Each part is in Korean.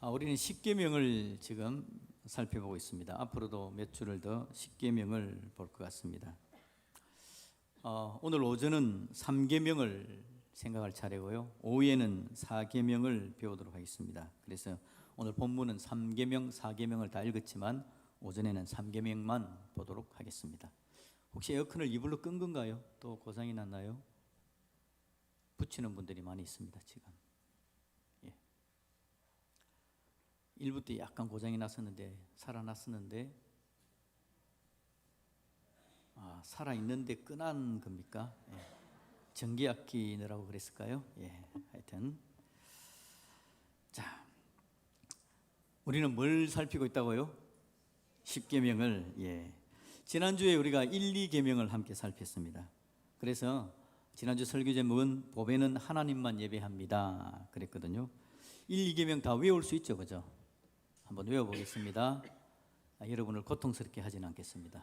아, 우리는 십계명을 지금 살펴보고 있습니다. 앞으로도 몇 줄을 더 십계명을 볼 것 같습니다. 어, 오늘 오전은 삼계명을 생각할 차례고요. 오후에는 사계명을 배우도록 하겠습니다. 그래서 오늘 본문은 삼계명, 사계명을 다 읽었지만 오전에는 삼계명만 보도록 하겠습니다. 혹시 에어컨을 이불로 끈 건가요? 또 고장이 났나요? 붙이는 분들이 많이 있습니다. 지금. 예. 일부 때 약간 고장이 났었는데 살아났었는데 아, 살아 있는데 끈한 겁니까? 예. 전기 아끼느라고 그랬을까요? 예. 하여튼 자 우리는 뭘 살피고 있다고요? 십계명을 예. 지난주에 우리가 1, 2계명을 함께 살폈습니다. 그래서 지난주 설교 제목은 보배는 하나님만 예배합니다. 그랬거든요. 1, 2계명 다 외울 수 있죠. 그죠? 한번 외워 보겠습니다. 아, 여러분을 고통스럽게 하지는 않겠습니다.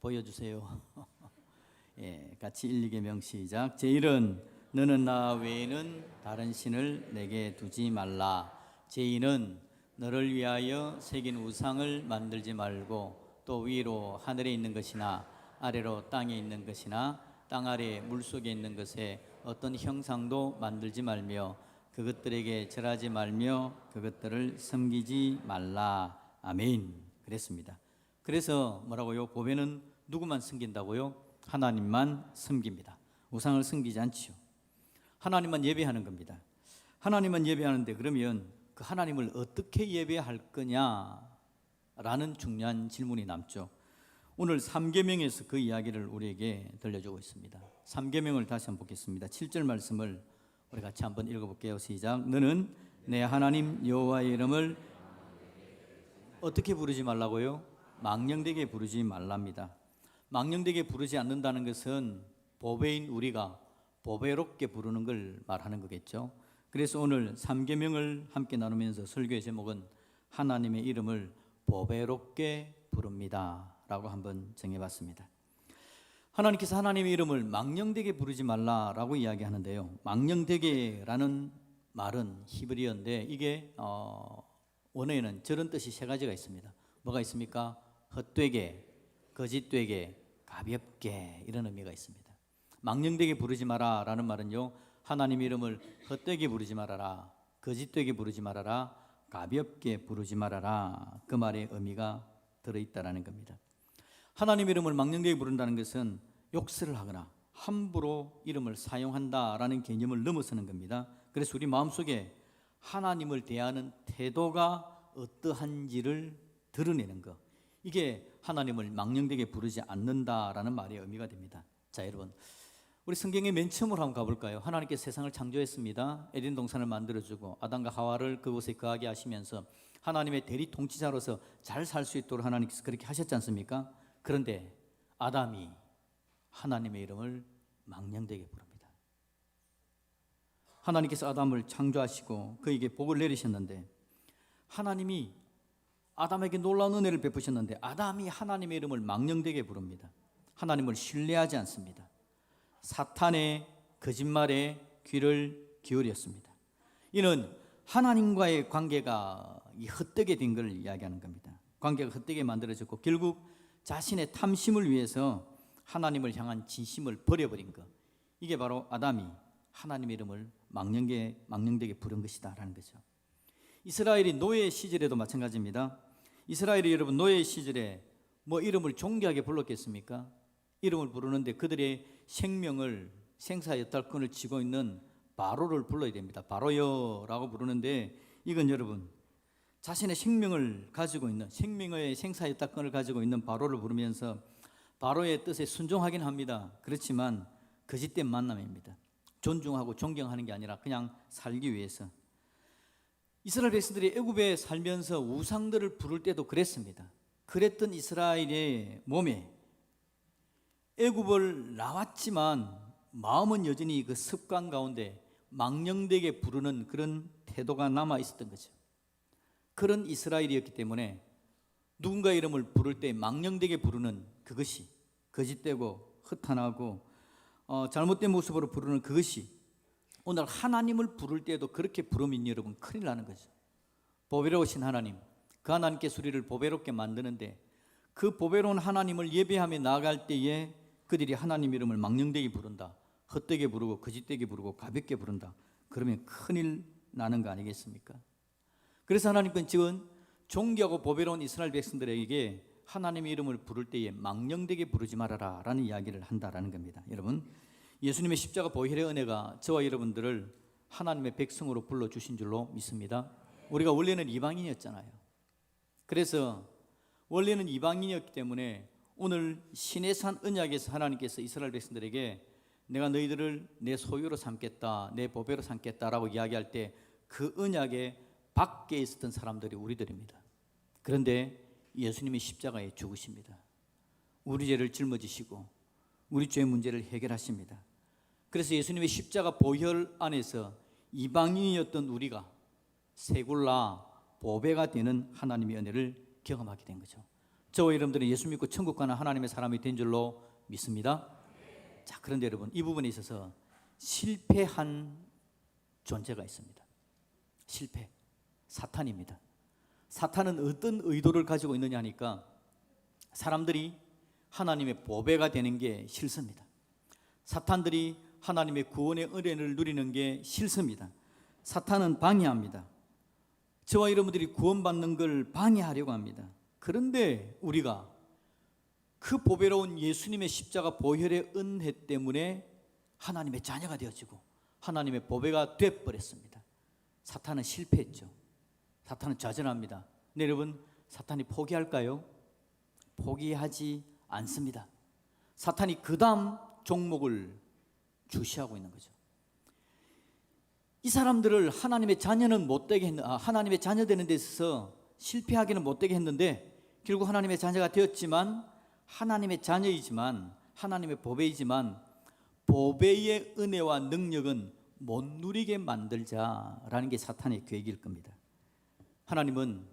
보여 주세요. 예, 같이 1, 2계명 시작. 제1은 너는 나 외에는 다른 신을 내게 두지 말라. 제2는 너를 위하여 새긴 우상을 만들지 말고 또 위로 하늘에 있는 것이나 아래로 땅에 있는 것이나 땅 아래 물 속에 있는 것에 어떤 형상도 만들지 말며 그것들에게 절하지 말며 그것들을 섬기지 말라. 아멘. 그랬습니다. 그래서 뭐라고요? 보배는 누구만 섬긴다고요? 하나님만 섬깁니다. 우상을 섬기지 않지요. 하나님만 예배하는 겁니다. 하나님만 예배하는데 그러면 그 하나님을 어떻게 예배할 거냐라는 중요한 질문이 남죠. 오늘 3계명에서 그 이야기를 우리에게 들려주고 있습니다. 3계명을 다시 한번 보겠습니다. 7절 말씀을 우리 같이 한번 읽어볼게요. 시작. 너는 내 하나님 여호와의 이름을 어떻게 부르지 말라고요? 망령되게 부르지 말랍니다. 망령되게 부르지 않는다는 것은 보배인 우리가 보배롭게 부르는 걸 말하는 거겠죠. 그래서 오늘 3계명을 함께 나누면서 설교의 제목은 하나님의 이름을 보배롭게 부릅니다. 라고 한번 정해 봤습니다. 하나님께서 하나님의 이름을 망령되게 부르지 말라라고 이야기하는데요. 망령되게라는 말은 히브리어인데 이게 어, 원어에는 저런 뜻이 세 가지가 있습니다. 뭐가 있습니까? 헛되게, 거짓되게, 가볍게 이런 의미가 있습니다. 망령되게 부르지 마라라는 말은요. 하나님 이름을 헛되게 부르지 말아라. 거짓되게 부르지 말아라. 가볍게 부르지 말아라. 그 말의 의미가 들어 있다라는 겁니다. 하나님 이름을 망령되게 부른다는 것은 욕설을 하거나 함부로 이름을 사용한다라는 개념을 넘어서는 겁니다. 그래서 우리 마음속에 하나님을 대하는 태도가 어떠한지를 드러내는 것. 이게 하나님을 망령되게 부르지 않는다라는 말의 의미가 됩니다. 자, 여러분. 우리 성경의 맨 처음으로 한번 가볼까요? 하나님께서 세상을 창조했습니다. 에덴 동산을 만들어주고 아담과 하와를 그곳에 거하게 하시면서 하나님의 대리 통치자로서 잘 살 수 있도록 하나님께서 그렇게 하셨지 않습니까? 그런데 아담이 하나님의 이름을 망령되게 부릅니다. 하나님께서 아담을 창조하시고 그에게 복을 내리셨는데 하나님이 아담에게 놀라운 은혜를 베푸셨는데 아담이 하나님의 이름을 망령되게 부릅니다. 하나님을 신뢰하지 않습니다. 사탄의 거짓말에 귀를 기울였습니다. 이는 하나님과의 관계가 헛되게 된 것을 이야기하는 겁니다. 관계가 헛되게 만들어졌고 결국 자신의 탐심을 위해서 하나님을 향한 진심을 버려버린 것. 이게 바로 아담이 하나님의 이름을 망령게, 망령되게 부른 것이다라는 거죠. 이스라엘이 노예 시절에도 마찬가지입니다. 이스라엘이 여러분 노예 시절에 뭐 이름을 존귀하게 불렀겠습니까? 이름을 부르는데 그들의 생명을 생사 여탈권을 쥐고 있는 바로를 불러야 됩니다. 바로여라고 부르는데 이건 여러분 자신의 생명을 가지고 있는 생명의 생사 여탈권을 가지고 있는 바로를 부르면서 바로의 뜻에 순종하긴 합니다. 그렇지만 거짓된 만남입니다. 존중하고 존경하는 게 아니라 그냥 살기 위해서 이스라엘 백성들이 애굽에 살면서 우상들을 부를 때도 그랬습니다. 그랬던 이스라엘의 몸에 애굽을 나왔지만 마음은 여전히 그 습관 가운데 망령되게 부르는 그런 태도가 남아 있었던 거죠. 그런 이스라엘이었기 때문에 누군가 이름을 부를 때 망령되게 부르는 그것이 거짓되고 허탄하고 어, 잘못된 모습으로 부르는 그것이 오늘 하나님을 부를 때도 그렇게 부르면 여러분 큰일 나는 거죠. 보배로우신 하나님, 그 하나님께서 우리를 보배롭게 만드는데 그 보배로운 하나님을 예배하며 나아갈 때에 그들이 하나님 이름을 망령되게 부른다. 헛되게 부르고 거짓되게 부르고 가볍게 부른다. 그러면 큰일 나는 거 아니겠습니까? 그래서 하나님께서 지금 존귀하고 보배로운 이스라엘 백성들에게 하나님의 이름을 부를 때에 망령되게 부르지 말아라 라는 이야기를 한다라는 겁니다. 여러분, 예수님의 십자가 보혈의 은혜가 저와 여러분들을 하나님의 백성으로 불러 주신 줄로 믿습니다. 우리가 원래는 이방인이었잖아요. 그래서 원래는 이방인이었기 때문에 오늘 신의 산 언약에서 하나님께서 이스라엘 백성들에게 내가 너희들을 내 소유로 삼겠다, 내 보배로 삼겠다라고 이야기할 때 그 언약에 밖에 있었던 사람들이 우리들입니다. 그런데 예수님이 십자가에 죽으십니다. 우리 죄를 짊어지시고 우리 죄 문제를 해결하십니다. 그래서 예수님의 십자가 보혈 안에서 이방인이었던 우리가 세굴라 보배가 되는 하나님의 은혜를 경험하게 된 거죠. 저와 여러분들은 예수 믿고 천국 가는 하나님의 사람이 된 줄로 믿습니다. 자, 그런데 여러분 이 부분에 있어서 실패한 존재가 있습니다. 실패. 사탄입니다. 사탄은 어떤 의도를 가지고 있느냐 하니까 사람들이 하나님의 보배가 되는 게 싫습니다. 사탄들이 하나님의 구원의 은혜를 누리는 게 싫습니다. 사탄은 방해합니다. 저와 여러분들이 구원받는 걸 방해하려고 합니다. 그런데 우리가 그 보배로운 예수님의 십자가 보혈의 은혜 때문에 하나님의 자녀가 되어지고 하나님의 보배가 되어버렸습니다. 사탄은 실패했죠. 사탄은 좌절합니다. 네, 여러분, 사탄이 포기할까요? 포기하지 않습니다. 사탄이 그 다음 종목을 주시하고 있는 거죠. 이 사람들을 하나님의 자녀는 못되게 했, 아, 하나님의 자녀 되는 데 있어서 실패하기는 못되게 했는데 결국 하나님의 자녀가 되었지만 하나님의 자녀이지만 하나님의 보배이지만 보배의 은혜와 능력은 못 누리게 만들자라는 게 사탄의 계획일 겁니다. 하나님은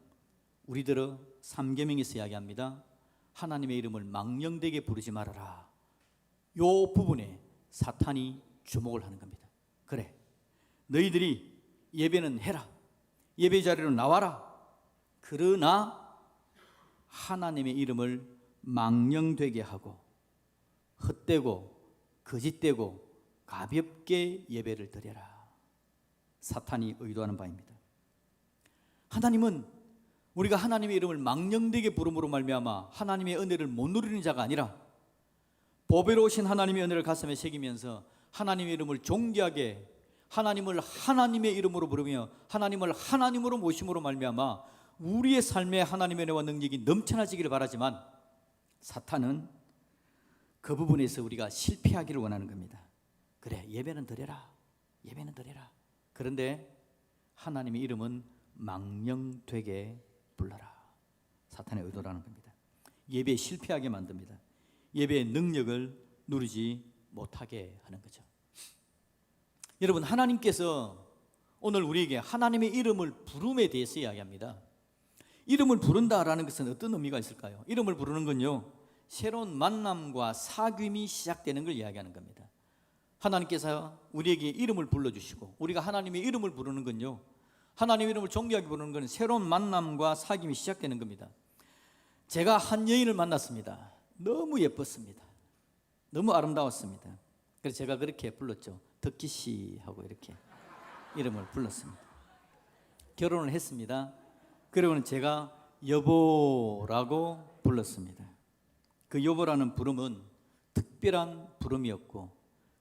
우리들의 삼계명에서 이야기합니다. 하나님의 이름을 망령되게 부르지 말아라. 요 부분에 사탄이 주목을 하는 겁니다. 그래. 너희들이 예배는 해라. 예배 자리로 나와라. 그러나 하나님의 이름을 망령되게 하고 헛되고 거짓되고 가볍게 예배를 드려라. 사탄이 의도하는 바입니다. 하나님은 우리가 하나님의 이름을 망령되게 부름으로 말미암아 하나님의 은혜를 못 누리는 자가 아니라 보배로우신 하나님의 은혜를 가슴에 새기면서 하나님의 이름을 존귀하게 하나님을 하나님의 이름으로 부르며 하나님을 하나님으로 모심으로 말미암아 우리의 삶에 하나님의 은혜와 능력이 넘쳐나지기를 바라지만 사탄은 그 부분에서 우리가 실패하기를 원하는 겁니다. 그래 예배는 드려라 예배는 드려라 그런데 하나님의 이름은 망령되게 불러라 사탄의 의도라는 겁니다. 예배에 실패하게 만듭니다. 예배의 능력을 누리지 못하게 하는 거죠. 여러분 하나님께서 오늘 우리에게 하나님의 이름을 부름에 대해서 이야기합니다. 이름을 부른다라는 것은 어떤 의미가 있을까요? 이름을 부르는 건요. 새로운 만남과 사귐이 시작되는 걸 이야기하는 겁니다. 하나님께서 우리에게 이름을 불러주시고 우리가 하나님의 이름을 부르는 건요. 하나님의 이름을 존귀하게 부르는 것은 새로운 만남과 사귐이 시작되는 겁니다. 제가 한 여인을 만났습니다. 너무 예뻤습니다. 너무 아름다웠습니다. 그래서 제가 그렇게 불렀죠. 덕기 씨 하고 이렇게 이름을 불렀습니다. 결혼을 했습니다. 그리고는 제가 여보라고 불렀습니다. 그 여보라는 부름은 특별한 부름이었고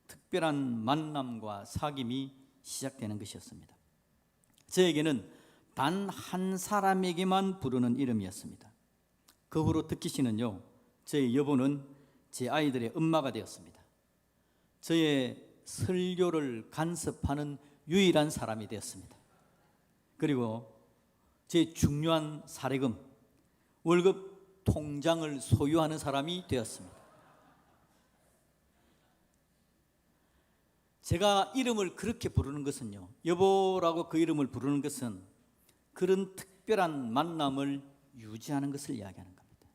특별한 만남과 사귐이 시작되는 것이었습니다. 저에게는 단 한 사람에게만 부르는 이름이었습니다. 그 후로 듣기 씨는요, 저의 여보는 제 아이들의 엄마가 되었습니다. 저의 설교를 간섭하는 유일한 사람이 되었습니다. 그리고 제 중요한 사례금, 월급 통장을 소유하는 사람이 되었습니다. 제가 이름을 그렇게 부르는 것은요, 여보라고 그 이름을 부르는 것은 그런 특별한 만남을 유지하는 것을 이야기하는 겁니다.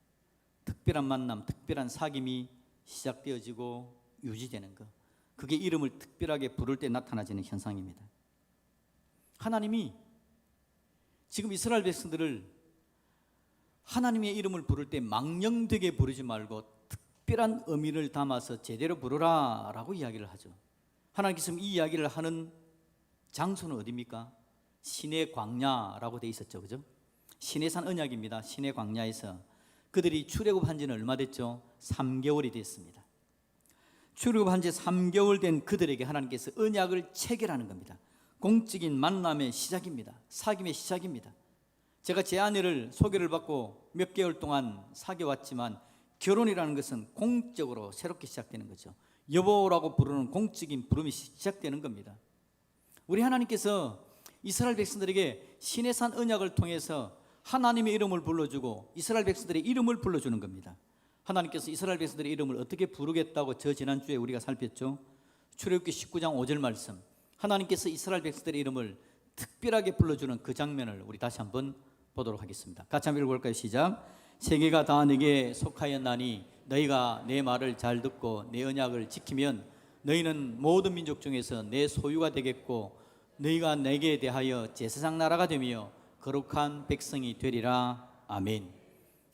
특별한 만남, 특별한 사귐이 시작되어지고 유지되는 것. 그게 이름을 특별하게 부를 때 나타나지는 현상입니다. 하나님이 지금 이스라엘 백성들을 하나님의 이름을 부를 때 망령되게 부르지 말고 특별한 의미를 담아서 제대로 부르라 라고 이야기를 하죠. 하나님께서 이 이야기를 하는 장소는 어디입니까? 신의 광야라고 돼 있었죠. 그죠? 신의 산 언약입니다. 신의 광야에서 그들이 출애굽한 지는 얼마 됐죠? 3개월이 됐습니다. 출애굽한 지 3개월 된 그들에게 하나님께서 언약을 체결하는 겁니다. 공적인 만남의 시작입니다. 사귐의 시작입니다. 제가 제 아내를 소개를 받고 몇 개월 동안 사귀어 왔지만 결혼이라는 것은 공적으로 새롭게 시작되는 거죠. 여보라고 부르는 공적인 부름이 시작되는 겁니다. 우리 하나님께서 이스라엘 백성들에게 신의 산 언약을 통해서 하나님의 이름을 불러주고 이스라엘 백성들의 이름을 불러주는 겁니다. 하나님께서 이스라엘 백성들의 이름을 어떻게 부르겠다고 저 지난주에 우리가 살폈죠. 출애굽기 19장 5절 말씀. 하나님께서 이스라엘 백성들의 이름을 특별하게 불러주는 그 장면을 우리 다시 한번 보도록 하겠습니다. 같이 한번 읽어볼까요? 시작. 세계가 다 내게 속하였나니 너희가 내 말을 잘 듣고 내 언약을 지키면 너희는 모든 민족 중에서 내 소유가 되겠고 너희가 내게 대하여 제사장 나라가 되며 거룩한 백성이 되리라. 아멘.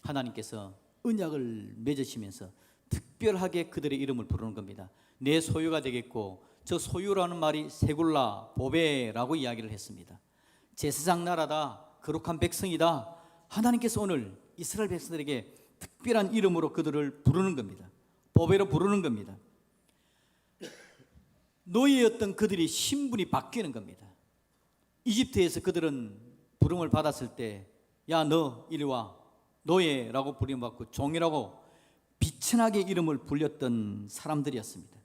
하나님께서 언약을 맺으시면서 특별하게 그들의 이름을 부르는 겁니다. 내 소유가 되겠고 저 소유라는 말이 세굴라 보배라고 이야기를 했습니다. 제사장 나라다 거룩한 백성이다. 하나님께서 오늘 이스라엘 백성들에게 특별한 이름으로 그들을 부르는 겁니다. 보배로 부르는 겁니다. 노예였던 그들이 신분이 바뀌는 겁니다. 이집트에서 그들은 부름을 받았을 때, 야, 너 이리 와. 노예라고 부름받고 종이라고 비천하게 이름을 불렸던 사람들이었습니다.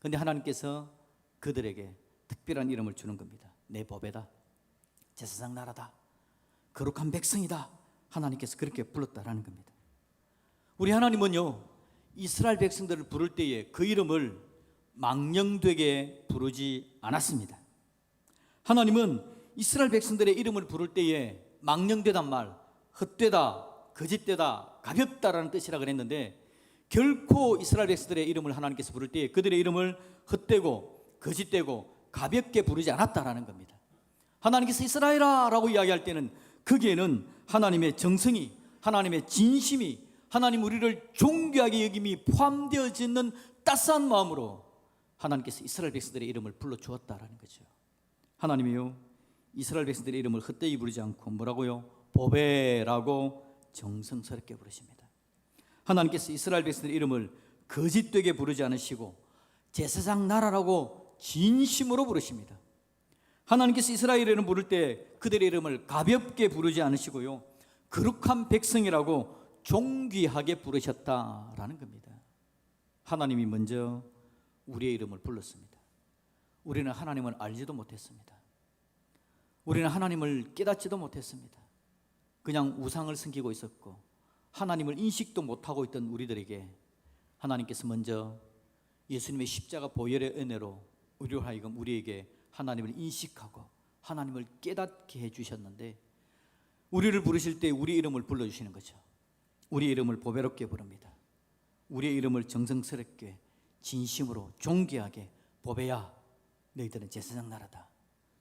그런데 하나님께서 그들에게 특별한 이름을 주는 겁니다. 내 법에다. 제사장 나라다. 거룩한 백성이다. 하나님께서 그렇게 불렀다라는 겁니다. 우리 하나님은요, 이스라엘 백성들을 부를 때에 그 이름을 망령되게 부르지 않았습니다. 하나님은 이스라엘 백성들의 이름을 부를 때에 망령되단 말, 헛되다, 거짓되다, 가볍다라는 뜻이라 그랬는데 결코 이스라엘 백성들의 이름을 하나님께서 부를 때에 그들의 이름을 헛되고 거짓되고 가볍게 부르지 않았다라는 겁니다. 하나님께서 이스라엘아라고 이야기할 때는 거기에는 하나님의 정성이, 하나님의 진심이, 하나님 우리를 존귀하게 여김이 포함되어져 있는 따스한 마음으로 하나님께서 이스라엘 백성들의 이름을 불러 주었다라는 거죠. 하나님이요 이스라엘 백성들의 이름을 헛되이 부르지 않고 뭐라고요? 보배라고 정성스럽게 부르십니다. 하나님께서 이스라엘 백성들의 이름을 거짓되게 부르지 않으시고 제사장 나라라고 진심으로 부르십니다. 하나님께서 이스라엘 이름 부를 때 그들의 이름을 가볍게 부르지 않으시고요. 거룩한 백성이라고 존귀하게 부르셨다라는 겁니다. 하나님이 먼저 우리의 이름을 불렀습니다. 우리는 하나님을 알지도 못했습니다. 우리는 하나님을 깨닫지도 못했습니다. 그냥 우상을 섬기고 있었고 하나님을 인식도 못하고 있던 우리들에게 하나님께서 먼저 예수님의 십자가 보혈의 은혜로 우리로 하여금 우리에게 하나님을 인식하고 하나님을 깨닫게 해주셨는데 우리를 부르실 때 우리 이름을 불러주시는 거죠. 우리 이름을 보배롭게 부릅니다. 우리의 이름을 정성스럽게 진심으로 존귀하게 보배야 너희들은 제사장 나라다.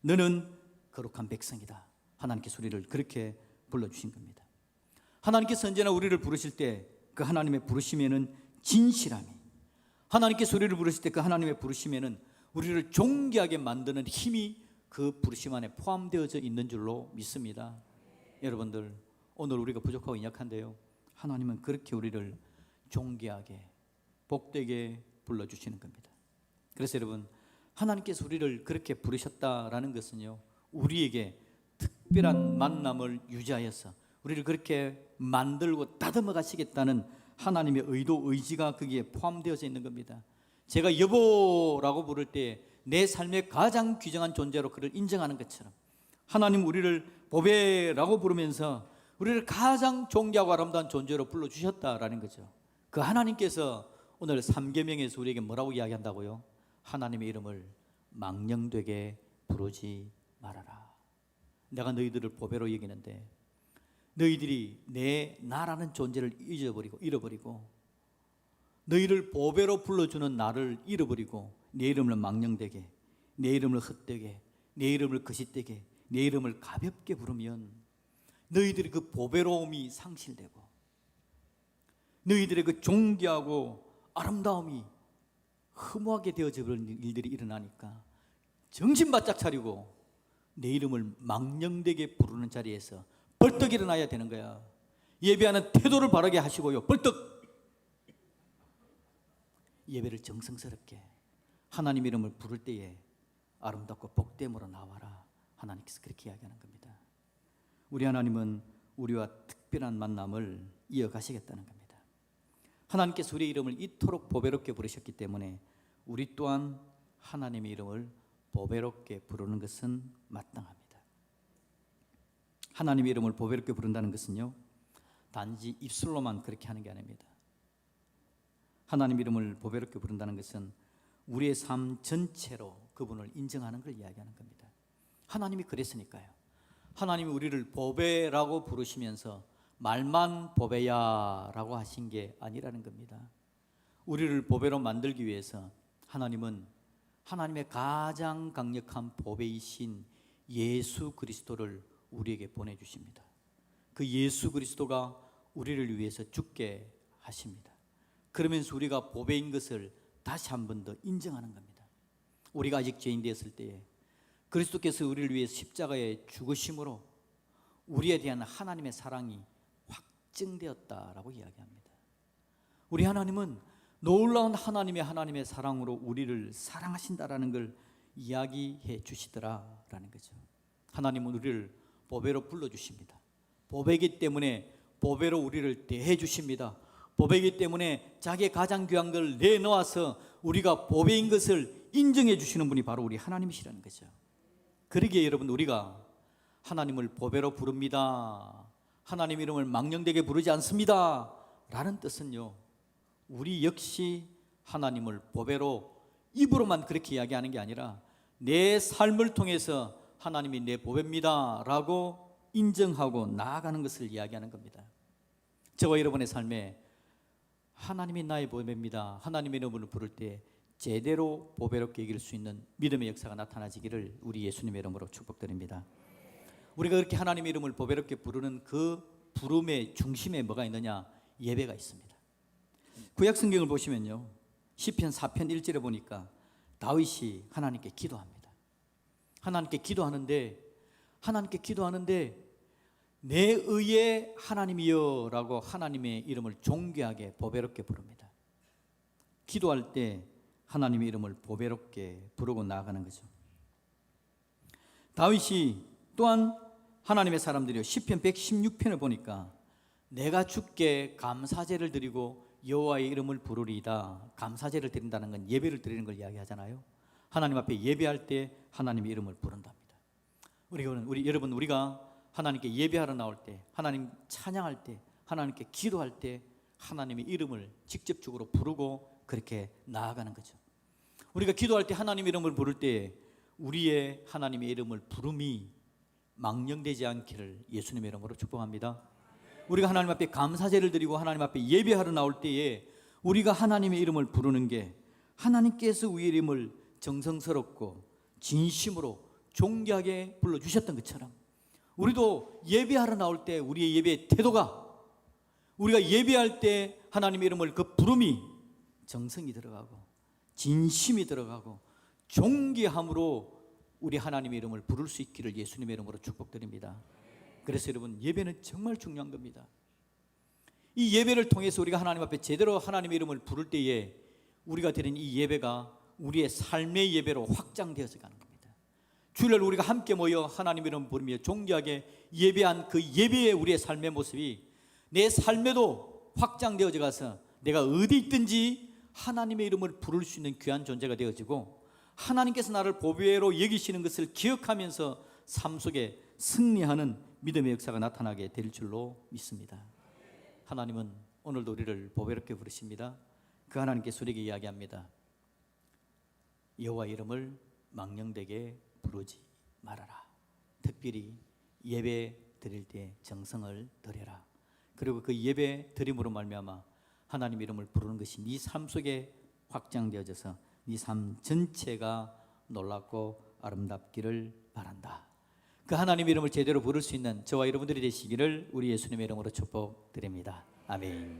너는 거룩한 백성이다. 하나님께서 우리를 그렇게 불러주신 겁니다. 하나님께서 언제나 우리를 부르실 때 그 하나님의 부르심에는 진실함이 하나님께서 우리를 부르실 때 그 하나님의 부르심에는 우리를 존귀하게 만드는 힘이 그 부르심 안에 포함되어져 있는 줄로 믿습니다. 여러분들 오늘 우리가 부족하고 인약한데요. 하나님은 그렇게 우리를 존귀하게 복되게 불러주시는 겁니다. 그래서 여러분 하나님께서 우리를 그렇게 부르셨다라는 것은요 우리에게 특별한 만남을 유지하여서 우리를 그렇게 만들고 다듬어 가시겠다는 하나님의 의도 의지가 거기에 포함되어져 있는 겁니다. 제가 여보라고 부를 때 내 삶의 가장 귀정한 존재로 그를 인정하는 것처럼 하나님 우리를 보배라고 부르면서 우리를 가장 존귀하고 아름다운 존재로 불러 주셨다라는 거죠. 그 하나님께서 오늘 삼계명에서 우리에게 뭐라고 이야기한다고요? 하나님의 이름을 망령되게 부르지 말아라. 내가 너희들을 보배로 여기는데 너희들이 내 나라는 존재를 잊어버리고 잃어버리고 너희를 보배로 불러주는 나를 잃어버리고 내 이름을 망령되게 내 이름을 헛되게 내 이름을 거짓되게 내 이름을 가볍게 부르면 너희들의 그 보배로움이 상실되고 너희들의 그 존귀하고 아름다움이 허무하게 되어져 버린 일들이 일어나니까 정신 바짝 차리고 내 이름을 망령되게 부르는 자리에서 벌떡 일어나야 되는 거야. 예배하는 태도를 바르게 하시고요. 벌떡 예배를 정성스럽게 하나님 이름을 부를 때에 아름답고 복됨으로 나와라. 하나님께서 그렇게 이야기하는 겁니다. 우리 하나님은 우리와 특별한 만남을 이어가시겠다는 겁니다. 하나님께서 우리의 이름을 이토록 보배롭게 부르셨기 때문에 우리 또한 하나님의 이름을 보배롭게 부르는 것은 마땅합니다. 하나님의 이름을 보배롭게 부른다는 것은요, 단지 입술로만 그렇게 하는 게 아닙니다. 하나님 이름을 보배롭게 부른다는 것은 우리의 삶 전체로 그분을 인정하는 걸 이야기하는 겁니다. 하나님이 그랬으니까요. 하나님이 우리를 보배라고 부르시면서 말만 보배야라고 하신 게 아니라는 겁니다. 우리를 보배로 만들기 위해서 하나님은 하나님의 가장 강력한 보배이신 예수 그리스도를 우리에게 보내주십니다. 그 예수 그리스도가 우리를 위해서 죽게 하십니다. 그러면서 우리가 보배인 것을 다시 한 번 더 인정하는 겁니다. 우리가 아직 죄인 되었을 때에 그리스도께서 우리를 위해 십자가에 죽으심으로 우리에 대한 하나님의 사랑이 확증되었다라고 이야기합니다. 우리 하나님은 놀라운 하나님의 하나님의 사랑으로 우리를 사랑하신다라는 걸 이야기해 주시더라라는 거죠. 하나님은 우리를 보배로 불러 주십니다. 보배기 때문에 보배로 우리를 대해 주십니다. 보배기 때문에 자기의 가장 귀한 걸 내놓아서 우리가 보배인 것을 인정해 주시는 분이 바로 우리 하나님이시라는 거죠. 그러기에 여러분 우리가 하나님을 보배로 부릅니다. 하나님 이름을 망령되게 부르지 않습니다. 라는 뜻은요. 우리 역시 하나님을 보배로 입으로만 그렇게 이야기하는 게 아니라 내 삶을 통해서 하나님이 내 보배입니다. 라고 인정하고 나아가는 것을 이야기하는 겁니다. 저와 여러분의 삶에 하나님이 나의 보배입니다. 하나님의 이름을 부를 때 제대로 보배롭게 이길 수 있는 믿음의 역사가 나타나지기를 우리 예수님의 이름으로 축복드립니다. 우리가 그렇게 하나님의 이름을 보배롭게 부르는 그 부름의 중심에 뭐가 있느냐? 예배가 있습니다. 구약 성경을 보시면요. 시편 4편 1절에 보니까 다윗이 하나님께 기도합니다. 하나님께 기도하는데 하나님께 기도하는데 내 의의 하나님이여라고 하나님의 이름을 존귀하게 보배롭게 부릅니다. 기도할 때 하나님의 이름을 보배롭게 부르고 나아가는 거죠. 다윗이 또한 하나님의 사람들이 시편 116편을 보니까 내가 주께 감사제를 드리고 여호와의 이름을 부르리이다. 감사제를 드린다는 건 예배를 드리는 걸 이야기하잖아요. 하나님 앞에 예배할 때 하나님의 이름을 부른답니다. 우리는 우리 여러분 우리가 하나님께 예배하러 나올 때, 하나님 찬양할 때, 하나님께 기도할 때 하나님의 이름을 직접적으로 부르고 그렇게 나아가는 거죠. 우리가 기도할 때 하나님 이름을 부를 때 우리의 하나님의 이름을 부름이 망령되지 않기를 예수님의 이름으로 축복합니다. 우리가 하나님 앞에 감사제를 드리고 하나님 앞에 예배하러 나올 때에 우리가 하나님의 이름을 부르는 게 하나님께서 우리의 이름을 정성스럽고 진심으로 존귀하게 불러 주셨던 것처럼 우리도 예배하러 나올 때 우리의 예배 태도가 우리가 예배할 때 하나님의 이름을 그 부름이 정성이 들어가고 진심이 들어가고 존귀함으로 우리 하나님의 이름을 부를 수 있기를 예수님의 이름으로 축복드립니다. 그래서 여러분 예배는 정말 중요한 겁니다. 이 예배를 통해서 우리가 하나님 앞에 제대로 하나님의 이름을 부를 때에 우리가 드린 이 예배가 우리의 삶의 예배로 확장되어서 가는 겁니다. 주일날 우리가 함께 모여 하나님 이름 부르며 존귀하게 예배한 그 예배의 우리의 삶의 모습이 내 삶에도 확장되어져 가서 내가 어디 있든지 하나님의 이름을 부를 수 있는 귀한 존재가 되어지고 하나님께서 나를 보배로 여기시는 것을 기억하면서 삶 속에 승리하는 믿음의 역사가 나타나게 될 줄로 믿습니다. 하나님은 오늘도 우리를 보배롭게 부르십니다. 그 하나님께서 우리에게 이야기합니다. 여호와 이름을 망령되게 부르지 말아라. 특별히 예배 드릴 때 정성을 드려라. 그리고 그 예배 드림으로 말미암아 하나님 이름을 부르는 것이 네 삶 속에 확장되어져서 네 삶 전체가 놀랍고 아름답기를 바란다. 그 하나님 이름을 제대로 부를 수 있는 저와 여러분들이 되시기를 우리 예수님의 이름으로 축복드립니다. 아멘.